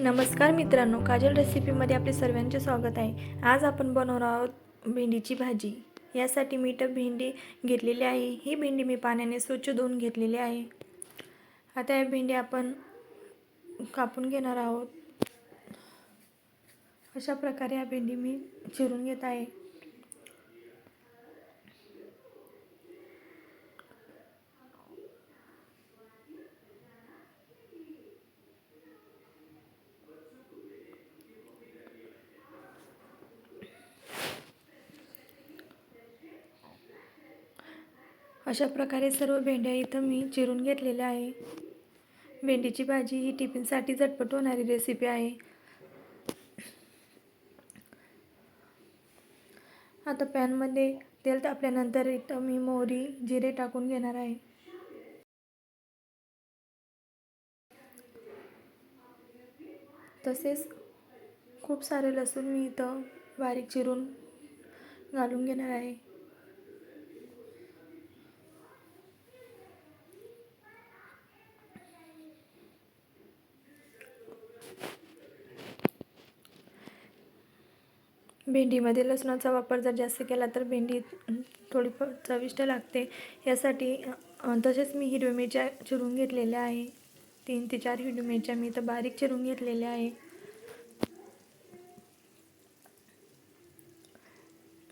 नमस्कार मित्रांनो काजल रेसिपीमध्ये आपले सर्वांचे स्वागत आहे. आज आपण बनवणार आहोत भेंडीची भाजी. यासाठी मी तर भेंडी घेतलेली आहे. ही भेंडी मी पाण्याने स्वच्छ धुवून घेतलेली आहे. आता या भेंडी आपण कापून घेणार आहोत. अशा प्रकारे या भेंडी मी चिरून घेत आहे. अशा प्रकारे सर्व भेंड्या इथं मी चिरून घेतलेल्या आहे. भेंडीची भाजी ही टिफिनसाठी झटपट होणारी रेसिपी आहे. आता पॅनमध्ये तेल तापल्यानंतर इथं मी मोहरी जिरे टाकून घेणार आहे. तसेच खूप सारे लसूण मी इथं बारीक चिरून घालून घेणार आहे. भेंडीमध्ये लसणाचा वापर जर जास्त केला तर भेंडी थोडी चविष्ट लागते. यासाठी तसेच मी हिरव्या मिरच्या चिरून घेतलेल्या आहे. तीन ते चार हिरव्या मिरच्या मी तर बारीक चिरून घेतलेल्या आहे.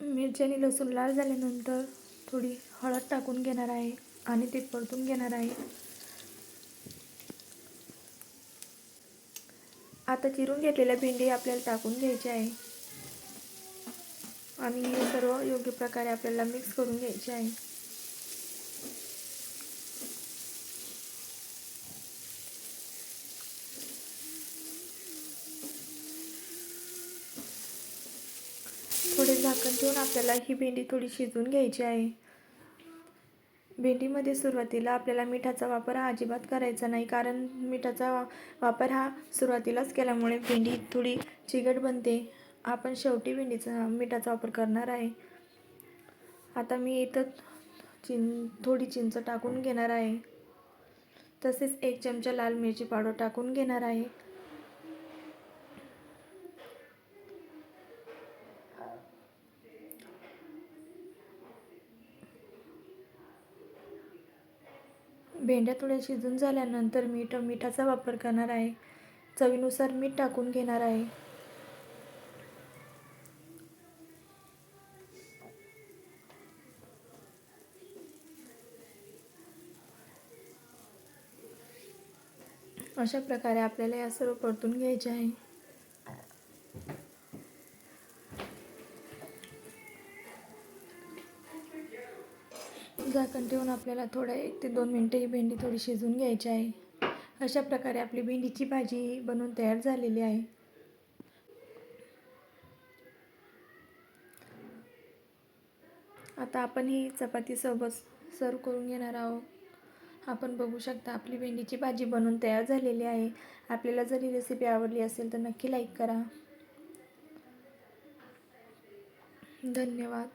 मिरची आणि लसूण लाल झाल्यानंतर थोडी हळद टाकून घेणार आहे आणि ते परतून घेणार आहे. आता चिरून घेतलेल्या भेंडी आपल्याला टाकून घ्यायची आहे. आणि हे सर्व योग्य प्रकारे आपल्याला मिक्स करून घ्यायचे आहे. थोडे झाकण ठेवून आपल्याला ही भेंडी थोडी शिजवून घ्यायची आहे. भेंडीमध्ये सुरुवातीला आपल्याला मिठाचा वापर हा अजिबात करायचा नाही कारण मिठाचा वापर हा सुरुवातीलाच केल्यामुळे भेंडी थोडी चिकट बनते. आपण शेवटी भेंडीचा मिठाचा वापर करणार आहे. आता मी इथं चिं थोडी चिंच टाकून घेणार आहे. तसेच एक चमचा लाल मिरची पावडर टाकून घेणार आहे. भेंड्या थोड्या शिजून झाल्यानंतर मीठ मिठाचा वापर करणार आहे. चवीनुसार मीठ टाकून घेणार आहे. अशा प्रकारे आपल्याला या सर्व परतून घ्यायचे आहे. झाकण ठेवून आपल्याला थोडा एक ते दोन मिनटं ही भेंडी थोडी शिजवून घ्यायची आहे. अशा प्रकारे आपली भेंडीची भाजी बनवून तयार झालेली आहे. आता आपण ही चपातीसोबत सर्व करून घेणार आहोत. आपण बघू शकता आपली भेंडीची भाजी बनवून तयार झालेली आहे. आपल्याला जर ही रेसिपी आवडली असेल तर नक्की लाईक करा. धन्यवाद.